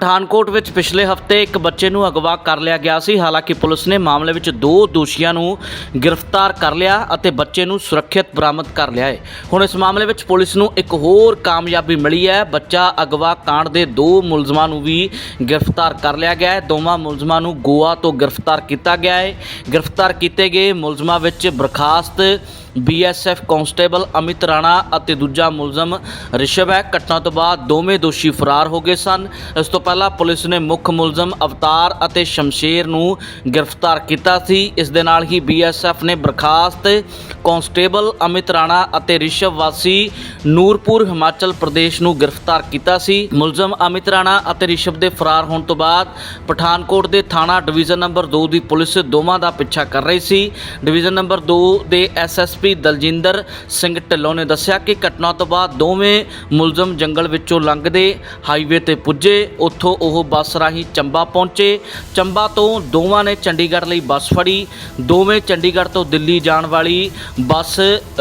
ਪਠਾਨਕੋਟ ਵਿੱਚ ਪਿਛਲੇ ਹਫ਼ਤੇ ਇੱਕ ਬੱਚੇ ਨੂੰ ਅਗਵਾ ਕਰ ਲਿਆ ਗਿਆ ਸੀ। ਹਾਲਾਂਕਿ ਪੁਲਿਸ ਨੇ ਮਾਮਲੇ ਵਿੱਚ ਦੋ ਦੋਸ਼ੀਆਂ ਨੂੰ ਗ੍ਰਿਫਤਾਰ ਕਰ ਲਿਆ ਅਤੇ ਬੱਚੇ ਨੂੰ ਸੁਰੱਖਿਅਤ ਬਰਾਮਦ ਕਰ ਲਿਆ ਹੈ। ਹੁਣ ਇਸ ਮਾਮਲੇ ਵਿੱਚ ਪੁਲਿਸ ਨੂੰ ਇੱਕ ਹੋਰ ਕਾਮਯਾਬੀ ਮਿਲੀ ਹੈ। ਬੱਚਾ ਅਗਵਾ ਕਾਂਡ ਦੇ ਦੋ ਮੁਲਜ਼ਮਾਂ ਨੂੰ ਵੀ ਗ੍ਰਿਫਤਾਰ ਕਰ ਲਿਆ ਗਿਆ ਹੈ। ਦੋਵਾਂ ਮੁਲਜ਼ਮਾਂ ਨੂੰ ਗੋਆ ਤੋਂ ਗ੍ਰਿਫਤਾਰ ਕੀਤਾ ਗਿਆ ਹੈ। ਗ੍ਰਿਫਤਾਰ ਕੀਤੇ ਗਏ ਮੁਲਜ਼ਮਾਂ ਵਿੱਚ ਬਰਖਾਸਤ ਬੀਐਸਐਫ ਕਾਂਸਟੇਬਲ ਅਮਿਤ ਰਾਣਾ ਅਤੇ ਦੂਜਾ ਮੁਲਜ਼ਮ ਰਿਸ਼ਵ ਹੈ। ਘਟਨਾ ਤੋਂ ਬਾਅਦ ਦੋਵੇਂ ਦੋਸ਼ੀ ਫਰਾਰ ਹੋ ਗਏ ਸਨ। ਇਸ ਤੋਂ ਪਹਿਲਾਂ ਪੁਲਿਸ ਨੇ ਮੁੱਖ ਮੁਲਜ਼ਮ ਅਵਤਾਰ ਅਤੇ ਸ਼ਮਸ਼ੇਰ ਨੂੰ ਗ੍ਰਿਫਤਾਰ ਕੀਤਾ ਸੀ। ਇਸ ਦੇ ਨਾਲ ਹੀ ਬੀਐਸਐਫ ਨੇ ਬਰਖਾਸਤ ਕਾਂਸਟੇਬਲ ਅਮਿਤ ਰਾਣਾ ਅਤੇ ਰਿਸ਼ਵ ਵਾਸੀ ਨੂਰਪੁਰ ਹਿਮਾਚਲ ਪ੍ਰਦੇਸ਼ ਨੂੰ ਗ੍ਰਿਫਤਾਰ ਕੀਤਾ ਸੀ। ਮੁਲਜ਼ਮ ਅਮਿਤ ਰਾਣਾ ਅਤੇ ਰਿਸ਼ਵ ਦੇ ਫਰਾਰ ਹੋਣ ਤੋਂ ਬਾਅਦ ਪਠਾਨਕੋਟ ਦੇ ਥਾਣਾ ਡਿਵੀਜ਼ਨ ਨੰਬਰ 2 ਦੀ ਪੁਲਿਸ ਦੋਵਾਂ ਦਾ ਪਿੱਛਾ ਕਰ ਰਹੀ ਸੀ। ਡਿਵੀਜ਼ਨ ਨੰਬਰ 2 ਦੇ ਐਸਐਸਪੀ ਦਲਜਿੰਦਰ ਸਿੰਘ ਢਿੱਲੋਂ ਨੇ ਦੱਸਿਆ ਕਿ ਘਟਨਾ ਤੋਂ ਬਾਅਦ ਦੋਵੇਂ ਮੁਲਜ਼ਮ ਜੰਗਲ ਵਿੱਚੋਂ ਲੰਘਦੇ ਹਾਈਵੇ ਤੇ ਪੁੱਜੇ। ਉੱਥੋਂ ਉਹ ਬੱਸ ਰਾਹੀਂ ਚੰਬਾ ਪਹੁੰਚੇ। ਚੰਬਾ ਤੋਂ ਦੋਵਾਂ ਨੇ ਚੰਡੀਗੜ੍ਹ ਲਈ ਬੱਸ ਫੜੀ। ਦੋਵੇਂ ਚੰਡੀਗੜ੍ਹ ਤੋਂ ਦਿੱਲੀ ਜਾਣ ਵਾਲੀ ਬੱਸ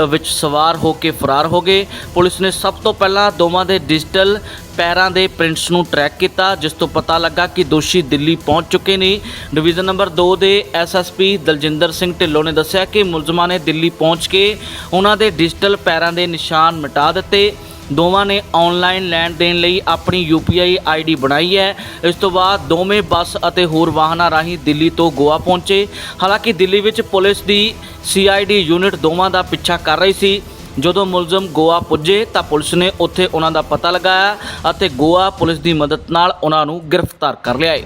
ਵਿੱਚ ਸਵਾਰ ਹੋ ਕੇ ਫਰਾਰ ਹੋ ਗਏ। ਪੁਲਿਸ ਨੇ ਸਭ ਤੋਂ ਪਹਿਲਾਂ ਦੋਵਾਂ ਦੇ ਡਿਜੀਟਲ ਪੈਰਾਂ ਦੇ ਪ੍ਰਿੰਟਸ ਨੂੰ ਟਰੈਕ ਕੀਤਾ, ਜਿਸ ਤੋਂ ਪਤਾ ਲੱਗਾ ਕਿ ਦੋਸ਼ੀ ਦਿੱਲੀ ਪਹੁੰਚ ਚੁੱਕੇ ਨੇ। ਡਿਵੀਜ਼ਨ ਨੰਬਰ 2 ਦੇ ਐਸਐਸਪੀ ਦਲਜਿੰਦਰ ਸਿੰਘ ਢਿੱਲੋਂ ਨੇ ਦੱਸਿਆ ਕਿ ਮੁਲਜ਼ਮਾਂ ਨੇ ਦਿੱਲੀ ਪਹੁੰਚ ਕੇ ਉਹਨਾਂ ਦੇ ਡਿਜੀਟਲ ਪੈਰਾਂ ਦੇ ਨਿਸ਼ਾਨ ਮਿਟਾ ਦਿੱਤੇ। ਦੋਵਾਂ ਨੇ ਆਨਲਾਈਨ ਲੈਣ ਦੇਣ ਲਈ ਆਪਣੀ ਯੂਪੀਆਈ ਆਈਡੀ ਬਣਾਈ ਹੈ। ਇਸ ਤੋਂ ਬਾਅਦ ਦੋਵੇਂ ਬੱਸ ਅਤੇ ਹੋਰ ਵਾਹਨਾਂ ਰਾਹੀਂ ਦਿੱਲੀ ਤੋਂ ਗੋਆ ਪਹੁੰਚੇ। ਹਾਲਾਂਕਿ ਦਿੱਲੀ ਵਿੱਚ ਪੁਲਿਸ ਦੀ ਸੀਆਈਡੀ ਯੂਨਿਟ ਦੋਵਾਂ ਦਾ ਪਿੱਛਾ ਕਰ ਰਹੀ ਸੀ। ਜਦੋਂ ਮੁਲਜ਼ਮ ਗੋਆ ਪੁੱਜੇ ਤਾਂ ਪੁਲਿਸ ਨੇ ਉੱਥੇ ਉਹਨਾਂ ਦਾ ਪਤਾ ਲਗਾਇਆ ਅਤੇ ਗੋਆ ਪੁਲਿਸ ਦੀ ਮਦਦ ਨਾਲ ਉਹਨਾਂ ਨੂੰ ਗ੍ਰਿਫਤਾਰ ਕਰ ਲਿਆ ਹੈ